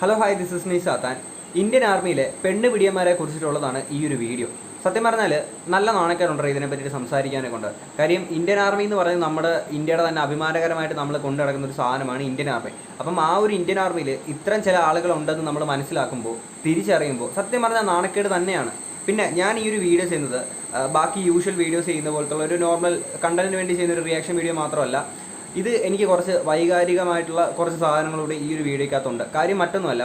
Hello hi this is me സാത്താൻ. Indian ആർമിയിലെ പെണ്ണ് പിടിയന്മാരെ കുറിച്ചിട്ടുള്ളതാണ് ഈ ഒരു വീഡിയോ സത്യം പറഞ്ഞാൽ നല്ല നാണക്കേടുണ്ടോ ഇതിനെ പറ്റിയിട്ട് സംസാരിക്കാനൊക്കെ. കൊണ്ട് കാര്യം ഇന്ത്യൻ ആർമി എന്ന് പറയുന്നത് നമ്മുടെ ഇന്ത്യയുടെ തന്നെ അഭിമാനകരമായിട്ട് നമ്മൾ കൊണ്ടു നടക്കുന്ന ഒരു സാധനമാണ് ഇന്ത്യൻ ആർമി അപ്പം ആ ഒരു ഇന്ത്യൻ ആർമിയിൽ ഇത്രയും ചില ആളുകളുണ്ടെന്ന് നമ്മൾ മനസ്സിലാക്കുമ്പോൾ തിരിച്ചറിയുമ്പോൾ സത്യം പറഞ്ഞാൽ നാണക്കേട് തന്നെയാണ്. പിന്നെ ഞാൻ ഈ ഒരു വീഡിയോ ചെയ്യുന്നത് ബാക്കി യൂഷ്വൽ വീഡിയോസ് ചെയ്യുന്ന പോലത്തുള്ള ഒരു നോർമൽ കണ്ടന്റിന് വേണ്ടി ചെയ്യുന്ന ഒരു റിയാക്ഷൻ വീഡിയോ മാത്രമല്ല ഇത് എനിക്ക് കുറച്ച് വൈകാരികമായിട്ടുള്ള കുറച്ച് സാധനങ്ങളൂടെ ഈ ഒരു വീഡിയോക്കകത്തുണ്ട്. കാര്യം മറ്റൊന്നുമല്ല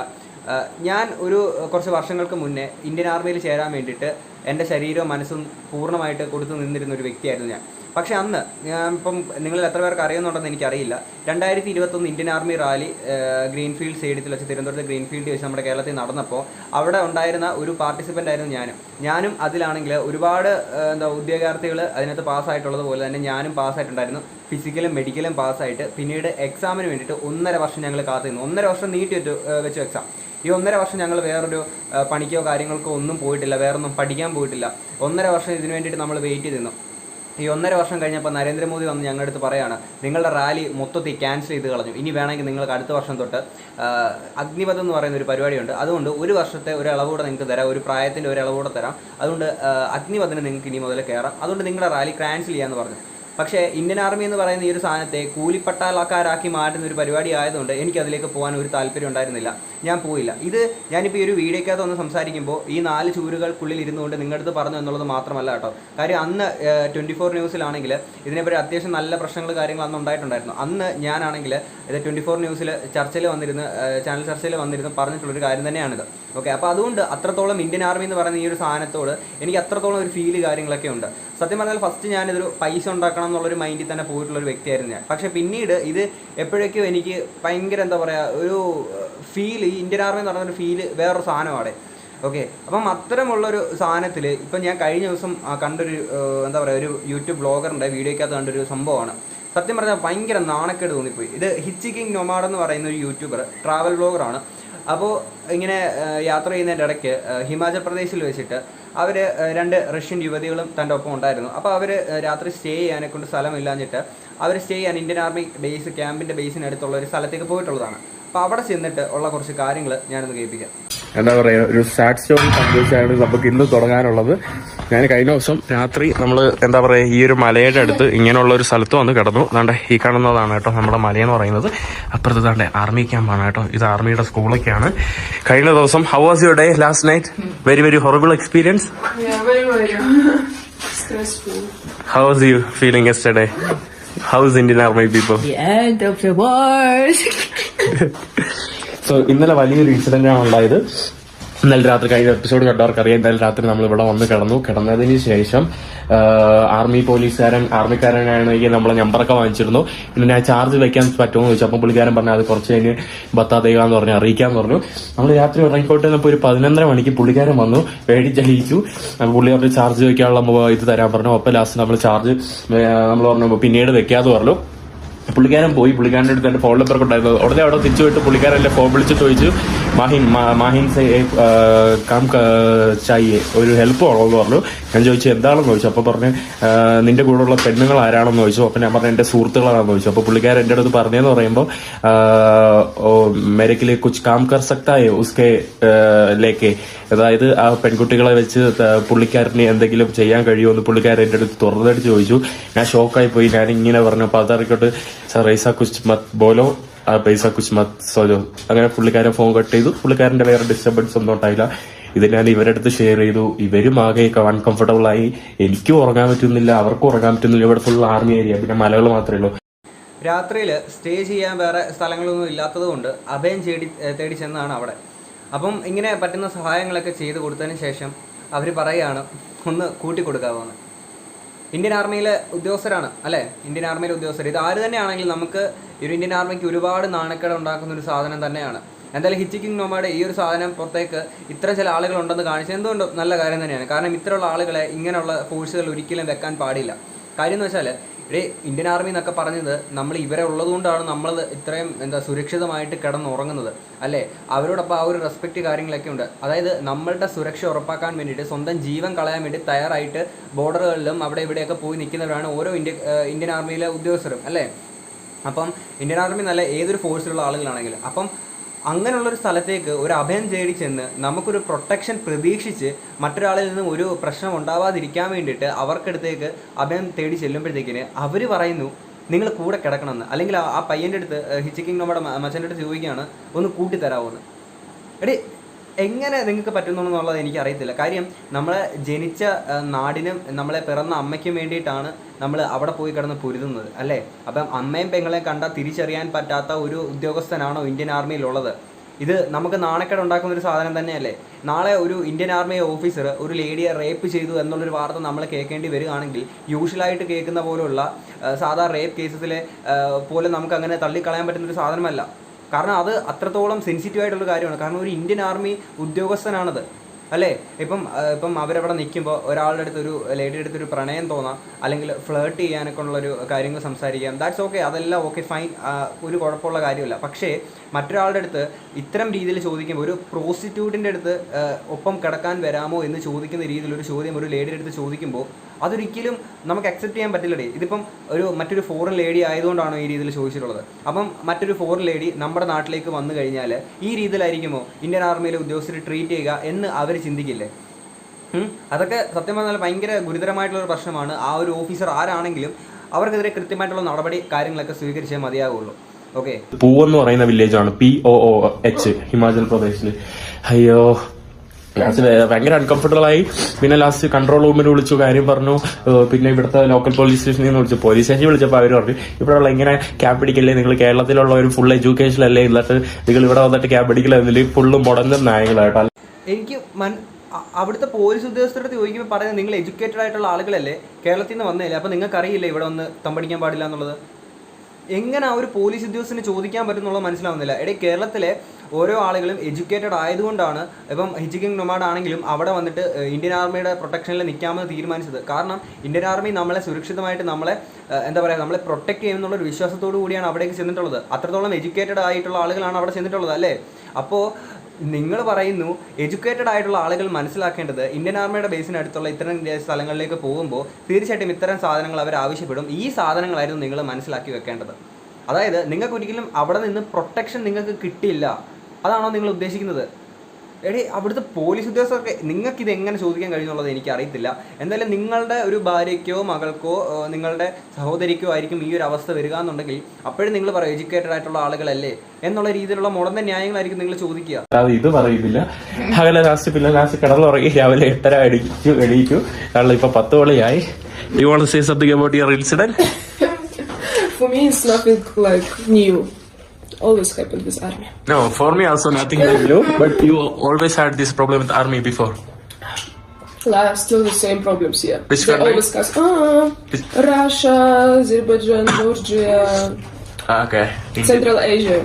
ഞാൻ ഒരു കുറച്ച് വർഷങ്ങൾക്ക് മുന്നേ ഇന്ത്യൻ ആർമിയിൽ ചേരാൻ വേണ്ടിയിട്ട് എന്റെ ശരീരവും മനസ്സും പൂർണമായിട്ട് കൊടുത്തു നിന്നിരുന്ന ഒരു വ്യക്തിയായിരുന്നു ഞാൻ. പക്ഷേ അന്ന് ഞാൻ ഇപ്പം നിങ്ങളിൽ എത്ര പേർക്ക് അറിയുന്നുണ്ടെന്ന് എനിക്കറിയില്ല. രണ്ടായിരത്തി ഇരുപത്തൊന്ന് ഇന്ത്യൻ ആർമി റാലി ഗ്രീൻഫീൽഡ് സ്റ്റേഡിയത്തിൽ വെച്ച് തിരുവനന്തപുരത്ത് ഗ്രീൻഫീൽഡ് വെച്ച് നമ്മുടെ കേരളത്തിൽ നടന്നപ്പോൾ അവിടെ ഉണ്ടായിരുന്ന ഒരു പാർട്ടിസിപ്പന്റ് ആയിരുന്നു ഞാനും. ഞാനും അതിലാണെങ്കിൽ ഒരുപാട് എന്താ ഉദ്യോഗാർത്ഥികൾ അതിനകത്ത് പാസ്സായിട്ടുള്ളത് പോലെ തന്നെ ഞാനും പാസ്സായിട്ടുണ്ടായിരുന്നു. ഫിസിക്കലും മെഡിക്കലും പാസ്സായിട്ട്. പിന്നീട് എക്സാമിന് വേണ്ടിയിട്ട് ഒന്നര വർഷം ഞങ്ങൾ കാത്തിരുന്നു. ഒന്നര വർഷം നീട്ടി വെച്ചു എക്സാം ഈ ഒന്നര വർഷം ഞങ്ങൾ വേറൊരു പണിക്കോ കാര്യങ്ങൾക്കോ ഒന്നും പോയിട്ടില്ല. വേറൊന്നും പഠിക്കാൻ പോയിട്ടില്ല. ഒന്നര വർഷം ഇതിനു വേണ്ടിയിട്ട് നമ്മൾ വെയിറ്റ് ചെയ്ത് നിന്നു ഈ ഒന്നര വർഷം കഴിഞ്ഞപ്പോൾ നരേന്ദ്രമോദി വന്ന് ഞങ്ങളുടെ അടുത്ത് പറയാണ് നിങ്ങളുടെ റാലി മൊത്തത്തിൽ ക്യാൻസൽ ചെയ്ത് കളഞ്ഞു. ഇനി വേണമെങ്കിൽ നിങ്ങൾക്ക് അടുത്ത വർഷം തൊട്ട് അഗ്നിപഥം എന്ന് പറയുന്ന ഒരു പരിപാടിയുണ്ട്. അതുകൊണ്ട് ഒരു വർഷത്തെ ഒരു ഇളവൂടെ നിങ്ങൾക്ക് തരാം ഒരു പ്രായത്തിന്റെ ഒരു ഇളവൂടെ തരാം. അതുകൊണ്ട് അഗ്നിപഥന് നിങ്ങൾക്ക് ഇനി മുതൽ കയറാം. അതുകൊണ്ട് നിങ്ങളുടെ റാലി ക്യാൻസൽ ചെയ്യാമെന്ന് പറഞ്ഞു. പക്ഷേ ഇന്ത്യൻ ആർമി എന്ന് പറയുന്ന ഈ ഒരു സാധനത്തെ കൂലിപ്പട്ടാളക്കാരാക്കി മാറ്റുന്ന ഒരു പരിപാടി ആയതുകൊണ്ട് എനിക്ക് അതിലേക്ക് പോകാൻ ഒരു താല്പര്യം ഉണ്ടായിരുന്നില്ല. ഞാൻ പോയില്ല. ഇത് ഞാനിപ്പോൾ ഈ ഒരു വീഡിയോക്കകത്ത് ഒന്ന് സംസാരിക്കുമ്പോൾ ഈ നാല് ചൂരുകൾക്കുള്ളിൽ ഇരുന്നുകൊണ്ട് നിങ്ങളുടെ അടുത്ത് പറഞ്ഞു എന്നുള്ളത് മാത്രമല്ല കേട്ടോ. കാര്യം അന്ന് ട്വന്റി ഫോർ ന്യൂസിലാണെങ്കിൽ ഇതിനെപ്പറ്റി അത്യാവശ്യം നല്ല പ്രശ്നങ്ങൾ കാര്യങ്ങൾ അന്ന് ഉണ്ടായിട്ടുണ്ടായിരുന്നു. അന്ന് ഞാനാണെങ്കിൽ ഇത് ട്വന്റി ഫോർ ന്യൂസിൽ ചർച്ചയിൽ വന്നിരുന്ന് ചാനൽ ചർച്ചയിൽ വന്നിരുന്ന് പറഞ്ഞിട്ടുള്ളൊരു കാര്യം തന്നെയാണിത്. ഓക്കെ അപ്പോൾ അതുകൊണ്ട് അത്രത്തോളം ഇന്ത്യൻ ആർമി എന്ന് പറയുന്ന ഈ ഒരു സാധനത്തോട് എനിക്ക് അത്രത്തോളം ഒരു ഫീൽ കാര്യങ്ങളൊക്കെ ഉണ്ട്. സത്യം പറഞ്ഞാൽ ഫസ്റ്റ് ഞാനിതൊരു പൈസ ഉണ്ടാക്കണം എന്നുള്ളൊരു മൈൻഡിൽ തന്നെ പോയിട്ടുള്ള ഒരു വ്യക്തിയായിരുന്നു ഞാൻ. പക്ഷേ പിന്നീട് ഇത് എപ്പോഴേക്കും എനിക്ക് ഭയങ്കര എന്താ പറയുക ഒരു ഫീൽ ഈ ഇന്ത്യൻ ആർമി ഒരു ഫീൽ വേറൊരു സാധനമാണ് ഓക്കെ അപ്പം അത്തരമുള്ളൊരു സാധനത്തിൽ ഇപ്പം ഞാൻ കഴിഞ്ഞ ദിവസം കണ്ടൊരു എന്താ പറയുക ഒരു യൂട്യൂബ് ബ്ലോഗറിന്റെ വീഡിയോയ്ക്കകത്ത് കണ്ടൊരു സംഭവമാണ്. സത്യം പറഞ്ഞാൽ ഭയങ്കര നാണക്കേട് തോന്നിപ്പോയി. ഇത് ഹിച്ചിക്കിങ് നൊമാഡ് എന്ന് പറയുന്ന ഒരു യൂട്യൂബർ ട്രാവൽ ബ്ലോഗറാണ് അപ്പോൾ ഇങ്ങനെ യാത്ര ചെയ്യുന്നതിന്റെ ഇടയ്ക്ക് ഹിമാചൽ പ്രദേശിൽ വെച്ചിട്ട് അവർ രണ്ട് റഷ്യൻ യുവതികളും തന്റെ ഒപ്പം ഉണ്ടായിരുന്നു. അപ്പോൾ അവർ രാത്രി സ്റ്റേ ചെയ്യാനെ കൊണ്ട് സ്ഥലമില്ലാഞ്ഞിട്ട് അവർ സ്റ്റേ ചെയ്യാൻ ഇന്ത്യൻ ആർമി ബേസ് ക്യാമ്പിന്റെ ബേസിനടുത്തുള്ള ഒരു സ്ഥലത്തേക്ക് പോയിട്ടുള്ളതാണ്. അപ്പോൾ അവിടെ ചെന്നിട്ട് ഉള്ള കുറച്ച് കാര്യങ്ങൾ ഞാനൊന്ന് കേൾപ്പിക്കാം. എന്താ പറയുക ഒരു സാഡ് സ്റ്റോറി സംഭവിച്ചാണ് നമുക്ക് ഇന്ന് തുടങ്ങാനുള്ളത്. ഞാൻ കഴിഞ്ഞ ദിവസം രാത്രി നമ്മൾ എന്താ പറയുക ഈ ഒരു മലയുടെ അടുത്ത് ഇങ്ങനെയുള്ള ഒരു സ്ഥലത്ത് വന്ന് കിടന്നു. അതാണ്ട് ഈ കാണുന്നതാണ് കേട്ടോ നമ്മുടെ മലയെന്ന് പറയുന്നത്. അപ്പുറത്ത് താണ്ടെ ആർമി ക്യാമ്പാണ് കേട്ടോ. ഇത് ആർമിയുടെ സ്കൂളൊക്കെയാണ് കഴിഞ്ഞ ദിവസം how was your day last night very very horrible experience. How was you feeling yesterday how is Indian army people so ഇന്നലെ വലിയൊരു ഇൻസിഡന്റ് ആണ് ഉണ്ടായത്. ഇന്നലെ രാത്രി കഴിഞ്ഞ എപ്പിസോഡ് കണ്ടവർക്ക് അറിയാം. ഇന്നലെ രാത്രി നമ്മൾ ഇവിടെ വന്ന് കിടന്നു. കിടന്നതിന് ശേഷം ആർമി പോലീസുകാരൻ ആർമിക്കാരനാണെങ്കിൽ നമ്മളെ നമ്പറൊക്കെ വാങ്ങിച്ചിരുന്നു. പിന്നെ ഞാൻ ചാർജ് വെക്കാൻ പറ്റുമോ എന്ന് ചോദിച്ചു. അപ്പം പുള്ളിക്കാരൻ പറഞ്ഞു അത് കുറച്ച് കഴിഞ്ഞ് ബത്താതേകാന്ന് പറഞ്ഞു അറിയിക്കാൻ പറഞ്ഞു. നമ്മൾ രാത്രി ഇറങ്ങിക്കോട്ടെ വന്നപ്പോൾ ഒരു പതിനൊന്നര മണിക്ക് പുള്ളിക്കാരൻ വന്നു. മേടിച്ചടിയിച്ചു പുള്ളി പറഞ്ഞു ചാർജ് വെക്കാനുള്ള ഇത് തരാൻ പറഞ്ഞു. അപ്പോൾ ലാസ്റ്റ് നമ്മൾ ചാർജ് നമ്മൾ പറഞ്ഞു പിന്നീട് വെക്കാതെ പറഞ്ഞു. പുള്ളിക്കാരൻ പോയി പുള്ളിക്കാരന്റെ അടുത്ത് എന്റെ ഫോൺ നമ്പർ ഉണ്ടായിരുന്നു. ഉടനെ അവിടെ തിരിച്ചു പോയിട്ട് പുള്ളിക്കാരൻ എന്റെ ഫോൺ വിളിച്ച് ചോദിച്ചു മാഹിം ആ, കാം ചായേ ഒരു ഹെൽപ്പ് വേണമെന്ന് പറഞ്ഞു. ഞാൻ ചോദിച്ചു എന്താണെന്ന് ചോദിച്ചു? അപ്പോൾ പറഞ്ഞ് നിന്റെ കൂടെയുള്ള പെണ്ണുങ്ങൾ ആരാണെന്ന് ചോദിച്ചു. അപ്പോൾ ഞാൻ പറഞ്ഞ എന്റെ സുഹൃത്തുക്കളാണെന്ന് ചോദിച്ചു. അപ്പോൾ പുള്ളിക്കാരൻ എന്റെ അടുത്ത് പറഞ്ഞതെന്ന് പറയുമ്പോൾ മെരക്കിലെ കുച്ച് കാം കർ സക്തായ ഉസ്കെ ലേക്ക്. അതായത് ആ പെൺകുട്ടികളെ വെച്ച് പുള്ളിക്കാരന് എന്തെങ്കിലും ചെയ്യാൻ കഴിയുമോ എന്ന് പുള്ളിക്കാരൻ എന്റെ അടുത്ത് തുറന്നടിച്ച് ചോദിച്ചു. ഞാൻ ഷോക്കായി പോയി. ഞാൻ ഇങ്ങനെ പറഞ്ഞു അപ്പൊ അതറിക്കോട്ട് സർ ഐസ കുച്ച് മത് ബോലോ ആ പൈസ കുശ്മ സോജോ. അങ്ങനെ പുള്ളിക്കാരൻ ഫോൺ കട്ട് ചെയ്തു. പുള്ളിക്കാരന്റെ വേറെ ഡിസ്റ്റർബൻസ് ഒന്നും ഉണ്ടായില്ല. ഇത് ഞാൻ ഇവരുടെ അടുത്ത് ഷെയർ ചെയ്തു. ഇവരും ആകെ അൺകംഫർട്ടബിൾ ആയി. എനിക്കും ഉറങ്ങാൻ പറ്റുന്നില്ല. അവർക്കും ഉറങ്ങാൻ പറ്റുന്നില്ല. ഇവിടെ ഫുൾ ആർമി ഏരിയ പിന്നെ മലകൾ മാത്രമേ ഉള്ളൂ. രാത്രിയിൽ സ്റ്റേ ചെയ്യാൻ വേറെ സ്ഥലങ്ങളൊന്നും ഇല്ലാത്തതുകൊണ്ട് അഭയം ചേടി തേടി ചെന്നാണ് അവിടെ. അപ്പം ഇങ്ങനെ പറ്റുന്ന സഹായങ്ങളൊക്കെ ചെയ്തു കൊടുത്തതിന് ശേഷം അവർ പറയുകയാണ് ഒന്ന് കൂട്ടി കൊടുക്കാവുന്ന ഇന്ത്യൻ ആർമിയിലെ ഉദ്യോഗസ്ഥരാണ് അല്ലേ? ഇന്ത്യൻ ആർമിയിലെ ഉദ്യോഗസ്ഥർ. ഇത് ആര് തന്നെയാണെങ്കിൽ നമുക്ക് ഒരു ഇന്ത്യൻ ആർമിക്ക് ഒരുപാട് നാണക്കേട് ഉണ്ടാക്കുന്ന ഒരു സാധനം തന്നെയാണ്. എന്തായാലും ഹിച്ചിക്കിങ് നോമയുടെ ഈ ഒരു സാധനം പുറത്തേക്ക് ഇത്ര ചില ആളുകൾ ഉണ്ടെന്ന് കാണിച്ചത് എന്തുകൊണ്ടും നല്ല കാര്യം തന്നെയാണ്. കാരണം ഇത്തരമുള്ള ആളുകളെ ഇങ്ങനെയുള്ള ഫോഴ്സുകൾ ഒരിക്കലും വെക്കാൻ പാടില്ല. കാര്യം എന്ന് വെച്ചാൽ ഇടേ ഇന്ത്യൻ ആർമി എന്നൊക്കെ പറഞ്ഞത് നമ്മൾ ഇവരെ ഉള്ളതുകൊണ്ടാണ് നമ്മൾ ഇത്രയും എന്താ സുരക്ഷിതമായിട്ട് കിടന്നുറങ്ങുന്നത് അല്ലേ? അവരോടൊപ്പം ആ ഒരു റെസ്പെക്റ്റ് കാര്യങ്ങളൊക്കെ ഉണ്ട്. അതായത് നമ്മളുടെ സുരക്ഷ ഉറപ്പാക്കാൻ വേണ്ടിയിട്ട് സ്വന്തം ജീവൻ കളയാൻ വേണ്ടി തയ്യാറായിട്ട് ബോർഡറുകളിലും അവിടെ ഇവിടെയൊക്കെ പോയി നിൽക്കുന്നവരാണ് ഓരോ ഇന്ത്യ ഇന്ത്യൻ ആർമിയിലെ ഉദ്യോഗസ്ഥരും അല്ലേ? അപ്പം ഇന്ത്യൻ ആർമി നല്ല ഏതൊരു ഫോഴ്സിലുള്ള ആളുകളാണെങ്കിലും അപ്പം അങ്ങനെയുള്ളൊരു സ്ഥലത്തേക്ക് ഒരു അഭയം തേടി ചെന്ന് നമുക്കൊരു പ്രൊട്ടക്ഷൻ പ്രതീക്ഷിച്ച് മറ്റൊരാളിൽ നിന്നും ഒരു പ്രശ്നം ഉണ്ടാവാതിരിക്കാൻ വേണ്ടിയിട്ട് അവർക്കടുത്തേക്ക് അഭയം തേടി ചെല്ലുമ്പോഴത്തേക്കിന് അവർ പറയുന്നു നിങ്ങൾ കൂടെ കിടക്കണമെന്ന്. അല്ലെങ്കിൽ ആ- പയ്യന്റെ അടുത്ത് ഹിച്ചിക്കിങ് നമ്മുടെ മച്ചന്റെ അടുത്ത് ചോദിക്കുകയാണ് ഒന്ന് കൂട്ടിത്തരാമോന്ന് എടി എങ്ങനെ നിങ്ങൾക്ക് പറ്റുന്നുള്ളത് എനിക്ക് അറിയത്തില്ല കാര്യം നമ്മൾ ജനിച്ച നാടിനും നമ്മളെ പിറന്ന അമ്മയ്ക്കും വേണ്ടിയിട്ടാണ് നമ്മൾ അവിടെ പോയി കിടന്ന് പൊരുതുന്നത് അല്ലേ? അപ്പം അമ്മയും പെങ്ങളെ കണ്ടാൽ തിരിച്ചറിയാൻ പറ്റാത്ത ഒരു ഉദ്യോഗസ്ഥനാണോ ഇന്ത്യൻ ആർമിയിലുള്ളത്? ഇത് നമുക്ക് നാണക്കേട് ഉണ്ടാക്കുന്ന ഒരു സാധനം തന്നെയല്ലേ? നാളെ ഒരു ഇന്ത്യൻ ആർമി ഓഫീസർ ഒരു ലേഡിയെ റേപ്പ് ചെയ്തു എന്നുള്ളൊരു വാർത്ത നമ്മൾ കേൾക്കേണ്ടി വരികയാണെങ്കിൽ യൂഷ്വലായിട്ട് കേൾക്കുന്ന പോലുള്ള സാധാ റേപ്പ് കേസസിലെ പോലെ നമുക്ക് അങ്ങനെ തള്ളിക്കളയാൻ പറ്റുന്ന ഒരു സാധനമല്ല. കാരണം അത് അത്രത്തോളം സെൻസിറ്റീവ് ആയിട്ടുള്ള കാര്യമാണ്. കാരണം ഒരു ഇന്ത്യൻ ആർമി ഉദ്യോഗസ്ഥനാണത്. അല്ലേ? ഇപ്പം ഇപ്പം അവരവിടെ നിൽക്കുമ്പോൾ ഒരാളുടെ അടുത്ത് ഒരു ലേഡിയുടെ അടുത്ത് ഒരു പ്രണയം തോന്നാം അല്ലെങ്കിൽ ഫ്ലേർട്ട് ചെയ്യാനൊക്കെ ഉള്ളൊരു കാര്യങ്ങൾ സംസാരിക്കാം. ദാറ്റ്സ് ഓക്കെ അതെല്ലാം ഓക്കെ ഫൈൻ ഒരു കുഴപ്പമുള്ള കാര്യമില്ല. പക്ഷേ മറ്റൊരാളുടെ അടുത്ത് ഇത്തരം രീതിയിൽ ചോദിക്കുമ്പോൾ ഒരു പ്രോസ്റ്റിറ്റ്യൂട്ടിന്റെ അടുത്ത് ഒപ്പം കിടക്കാൻ വരാമോ എന്ന് ചോദിക്കുന്ന രീതിയിൽ ഒരു ചോദ്യം ഒരു ലേഡിയുടെ അടുത്ത് ചോദിക്കുമ്പോൾ അതൊരിക്കലും നമുക്ക് അക്സെപ്റ്റ് ചെയ്യാൻ പറ്റില്ലടേ. ഇതിപ്പം ഒരു മറ്റൊരു ഫോറിൻ ലേഡി ആയതുകൊണ്ടാണോ ഈ രീതിയിൽ ചോദിച്ചിട്ടുള്ളത്. അപ്പം മറ്റൊരു ഫോറിൻ ലേഡി നമ്മുടെ നാട്ടിലേക്ക് വന്നു കഴിഞ്ഞാൽ ഈ രീതിയിലായിരിക്കുമോ ഇന്ത്യൻ ആർമിയിലെ ഉദ്യോഗസ്ഥർ ട്രീറ്റ് ചെയ്യുക എന്ന് അവർ ചിന്തിക്കില്ലേ? അതൊക്കെ സത്യം പറഞ്ഞാൽ ഭയങ്കര ഗുരുതരമായിട്ടുള്ള ഒരു പ്രശ്നമാണ്. ആ ഒരു ഓഫീസർ ആരാണെങ്കിലും അവർക്കെതിരെ കൃത്യമായിട്ടുള്ള നടപടി കാര്യങ്ങളൊക്കെ സ്വീകരിച്ചേ മതിയാകുള്ളൂ ഓക്കെ പൂവെന്ന് പറയുന്ന വില്ലേജാണ് പി ഒ എച്ച് ഹിമാചൽ പ്രദേശിൽ അയ്യോ ഭയങ്കര അൺകംഫർട്ടബിൾ ആയി. പിന്നെ ലാസ്റ്റ് കൺട്രോൾ റൂമിൽ വിളിച്ചു കാര്യം പറഞ്ഞു. പിന്നെ ഇവിടുത്തെ ലോക്കൽ പോലീസ് സ്റ്റേഷനിൽ നിന്ന് വിളിച്ചു. പോലീസ് സ്റ്റേഷനിൽ വിളിച്ചപ്പോൾ അവർ പറഞ്ഞു ഇവിടെയുള്ള ഇങ്ങനെ ക്യാബ് പിടിക്കല്ലേ? നിങ്ങൾ കേരളത്തിലുള്ള ഒരു ഫുൾ എഡ്യൂക്കേഷൻ അല്ലേ? എന്നിട്ട് നിങ്ങൾ ഇവിടെ വന്നിട്ട് ക്യാബ് എന്നതിൽ ഫുള്ളും മുടങ്ങുന്ന നായകളായിട്ട്. എനിക്ക് അവിടുത്തെ പോലീസ് ഉദ്യോഗസ്ഥരോട് ചോദിക്കുമ്പോൾ പറയുന്നത് നിങ്ങൾ എഡ്യൂക്കേറ്റഡ് ആയിട്ടുള്ള ആളുകളല്ലേ? കേരളത്തിൽ നിന്ന് വന്നതല്ലേ? അപ്പോൾ നിങ്ങൾക്ക് അറിയില്ലേ ഇവിടെ വന്ന് തമ്പടിക്കാൻ പാടില്ല എന്നുള്ളത്? എങ്ങനെ ആ ഒരു പോലീസ് ഉദ്യോഗസ്ഥനെ ചോദിക്കാൻ പറ്റുന്നുള്ളത് മനസ്സിലാവുന്നില്ല. എടേ കേരളത്തിലെ ഓരോ ആളുകളും എഡ്യൂക്കേറ്റഡ് ആയതുകൊണ്ടാണ് ഇപ്പം ഹിജിക്കിങ് നൊമാഡ് ആണെങ്കിലും അവിടെ വന്നിട്ട് ഇന്ത്യൻ ആർമിയുടെ പ്രൊട്ടക്ഷനിൽ നിൽക്കാമെന്ന് തീരുമാനിച്ചത്. കാരണം ഇന്ത്യൻ ആർമി നമ്മളെ സുരക്ഷിതമായിട്ട് നമ്മളെ എന്താ പറയുക നമ്മളെ പ്രൊട്ടക്ട് ചെയ്യുമെന്നുള്ള ഒരു വിശ്വാസത്തോടു കൂടിയാണ് അവിടേക്ക് ചെന്നിട്ടുള്ളത്. അത്രത്തോളം എഡ്യൂക്കേറ്റഡ് ആയിട്ടുള്ള ആളുകളാണ് അവിടെ ചെന്നിട്ടുള്ളത് അല്ലേ? അപ്പോൾ നിങ്ങൾ പറയുന്നു എഡ്യൂക്കേറ്റഡ് ആയിട്ടുള്ള ആളുകൾ മനസ്സിലാക്കേണ്ടത് ഇന്ത്യൻ ആർമിയുടെ ബേസിനടുത്തുള്ള ഇത്തരം സ്ഥലങ്ങളിലേക്ക് പോകുമ്പോൾ തീർച്ചയായിട്ടും ഇത്തരം സാധനങ്ങൾ അവർ ആവശ്യപ്പെടും. ഈ സാധനങ്ങളായിരുന്നു നിങ്ങൾ മനസ്സിലാക്കി വെക്കേണ്ടത്. അതായത് നിങ്ങൾക്ക് ഒരിക്കലും അവിടെ നിന്ന് പ്രൊട്ടക്ഷൻ നിങ്ങൾക്ക് കിട്ടില്ല അതാണോ നിങ്ങൾ ഉദ്ദേശിക്കുന്നത്? എടി അവിടുത്തെ പോലീസ് ഉദ്യോഗസ്ഥർക്ക് നിങ്ങൾക്ക് ഇത് എങ്ങനെ ചോദിക്കാൻ കഴിയുന്നുള്ളത് എനിക്ക് അറിയത്തില്ല എന്തായാലും നിങ്ങളുടെ ഒരു ഭാര്യയ്ക്കോ മകൾക്കോ നിങ്ങളുടെ സഹോദരിക്കോ ആയിരിക്കും ഈ ഒരു അവസ്ഥ വരിക എന്നുണ്ടെങ്കിൽ അപ്പോഴും നിങ്ങൾ പറയും എഡ്യൂക്കേറ്റഡ് ആയിട്ടുള്ള ആളുകളല്ലേ എന്നുള്ള രീതിയിലുള്ള മുടന്ന ന്യായങ്ങളായിരിക്കും നിങ്ങൾ ചോദിക്കുക. ഇത് പറയുന്നില്ല. അകലെ ലാസ്റ്റ് പിന്നെ ലാസ്റ്റ് കിടന്നുറങ്ങി രാവിലെ എട്ടര അടിച്ചു എണീറ്റു. കാരണം ഇപ്പൊ പത്ത് മണിയായി you won't say something about your incident For me, it's nothing like new. Always happened with army. No, for me also nothing new, but you always had this problem with army before. Like, still the same problems here. Which they country? always ask, ah, Which- Russia, Azerbaijan, Georgia, okay Central Asia.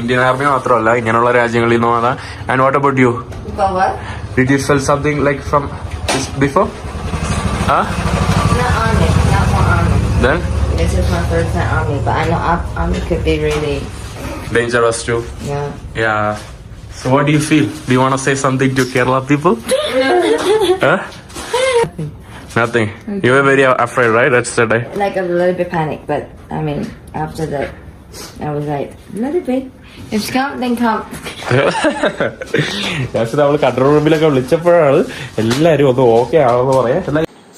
Indian army മാത്രമല്ല ഇങ്ങനെയുള്ള രാജ്യങ്ങളിൽ നിന്ന് വന്ന and what about you But what? Did you feel something like from before ah Not army, not more army. Then This is my first time army, but I know ar- army could be really, dangerous too. yeah. Yeah. So what do you feel? Do you want to say something to Kerala people? huh? Nothing. You were very afraid, right? That's the day. Like a little bit panic, but I mean, after that, I was like, a little bit. If it's come, then come. പക്ഷെ നമ്മൾ control റൂമിലൊക്കെ വിളിച്ചപ്പോഴാണ് എല്ലാരും ഒന്ന് okay ആണെന്ന് പറയാം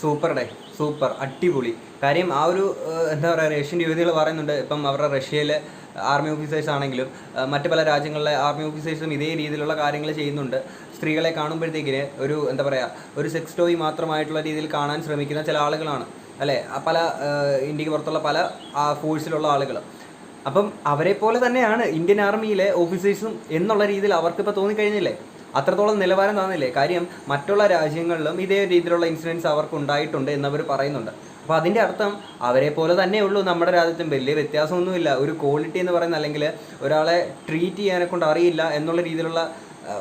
super day super അടിപൊളി. കാര്യം ആ ഒരു എന്താ പറയുക റഷ്യൻ യുവതികൾ പറയുന്നുണ്ട് ഇപ്പം അവരുടെ റഷ്യയിലെ ആർമി ഓഫീസേഴ്സ് ആണെങ്കിലും മറ്റു പല രാജ്യങ്ങളിലെ ആർമി ഓഫീസേഴ്സും ഇതേ രീതിയിലുള്ള കാര്യങ്ങൾ ചെയ്യുന്നുണ്ട്. സ്ത്രീകളെ കാണുമ്പോഴത്തേക്കിന് ഒരു എന്താ പറയുക ഒരു സെക്സ് ടോയ് മാത്രമായിട്ടുള്ള രീതിയിൽ കാണാൻ ശ്രമിക്കുന്ന ചില ആളുകളാണ്. അല്ലേ? പല ഇന്ത്യയ്ക്ക് പുറത്തുള്ള പല ഫോഴ്സിലുള്ള ആളുകൾ. അപ്പം അവരെ പോലെ തന്നെയാണ് ഇന്ത്യൻ ആർമിയിലെ ഓഫീസേഴ്സും എന്നുള്ള രീതിയിൽ അവർക്കിപ്പോൾ തോന്നിക്കഴിഞ്ഞില്ലേ? അത്രത്തോളം നിലവാരം താന്നില്ലേ? കാര്യം മറ്റുള്ള രാജ്യങ്ങളിലും ഇതേ രീതിയിലുള്ള ഇൻസിഡൻസ് അവർക്ക് ഉണ്ടായിട്ടുണ്ട് എന്നവർ പറയുന്നുണ്ട്. അപ്പോൾ അതിന്റെ അർത്ഥം അവരെ പോലെ തന്നെ ഉള്ളൂ. നമ്മുടെ രാജ്യത്തും വലിയ വ്യത്യാസമൊന്നുമില്ല. ഒരു ക്വാളിറ്റി എന്ന് പറയുന്ന അല്ലെങ്കിൽ ഒരാളെ ട്രീറ്റ് ചെയ്യാനെ കൊണ്ട് അറിയില്ല എന്നുള്ള രീതിയിലുള്ള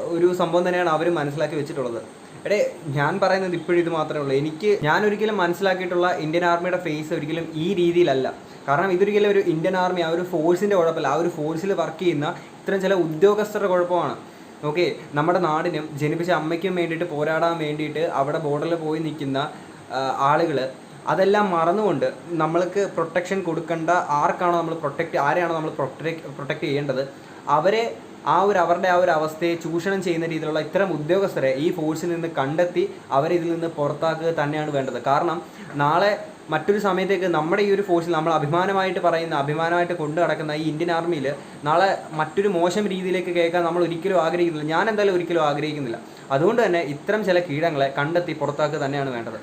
ഒരു സംഭവം തന്നെയാണ് അവർ മനസ്സിലാക്കി വെച്ചിട്ടുള്ളത്. എടേ ഞാൻ പറയുന്നത് ഇപ്പോഴും ഇത് മാത്രമേ ഉള്ളൂ. എനിക്ക് ഞാൻ ഒരിക്കലും മനസ്സിലാക്കിയിട്ടുള്ള ഇന്ത്യൻ ആർമിയുടെ ഫേസ് ഒരിക്കലും ഈ രീതിയിലല്ല. കാരണം ഇതൊരിക്കലും ഒരു ഇന്ത്യൻ ആർമി ആ ഒരു ഫോഴ്സിന്റെ കുഴപ്പമില്ല. ആ ഒരു ഫോഴ്സിൽ വർക്ക് ചെയ്യുന്ന ഇത്തരം ചില ഉദ്യോഗസ്ഥരുടെ കുഴപ്പമാണ്. ഓക്കെ നമ്മുടെ നാടിനും ജനിപ്പിച്ച അമ്മയ്ക്കും വേണ്ടിയിട്ട് പോരാടാൻ വേണ്ടിയിട്ട് അവിടെ ബോർഡറിൽ പോയി നിൽക്കുന്ന ആളുകൾ അതെല്ലാം മറന്നുകൊണ്ട് നമ്മൾക്ക് പ്രൊട്ടക്ഷൻ കൊടുക്കേണ്ട ആർക്കാണോ നമ്മൾ പ്രൊട്ടക്റ്റ് ആരെയാണോ നമ്മൾ പ്രൊട്ടക്ട് പ്രൊട്ടക്റ്റ് ചെയ്യേണ്ടത്? അവരെ ആ ഒരു അവരുടെ ആ ഒരു അവസ്ഥയെ ചൂഷണം ചെയ്യുന്ന രീതിയിലുള്ള ഇത്തരം ഉദ്യോഗസ്ഥരെ ഈ ഫോഴ്സിൽ നിന്ന് കണ്ടെത്തി അവരെ ഇതിൽ നിന്ന് പുറത്താക്കുക തന്നെയാണ് വേണ്ടത്. കാരണം നാളെ മറ്റൊരു സമയത്തേക്ക് നമ്മുടെ ഈ ഒരു ഫോഴ്സിൽ നമ്മൾ അഭിമാനമായിട്ട് പറയുന്ന അഭിമാനമായിട്ട് കൊണ്ടു നടക്കുന്ന ഈ ഇന്ത്യൻ ആർമിയിൽ നാളെ മറ്റൊരു മോശം രീതിയിലേക്ക് കേൾക്കാൻ നമ്മൾ ഒരിക്കലും ആഗ്രഹിക്കുന്നില്ല. ഞാൻ എന്തായാലും ഒരിക്കലും ആഗ്രഹിക്കുന്നില്ല. അതുകൊണ്ട് തന്നെ ഇത്തരം ചില കീടങ്ങളെ കണ്ടെത്തി പുറത്താക്കുക തന്നെയാണ് വേണ്ടത്.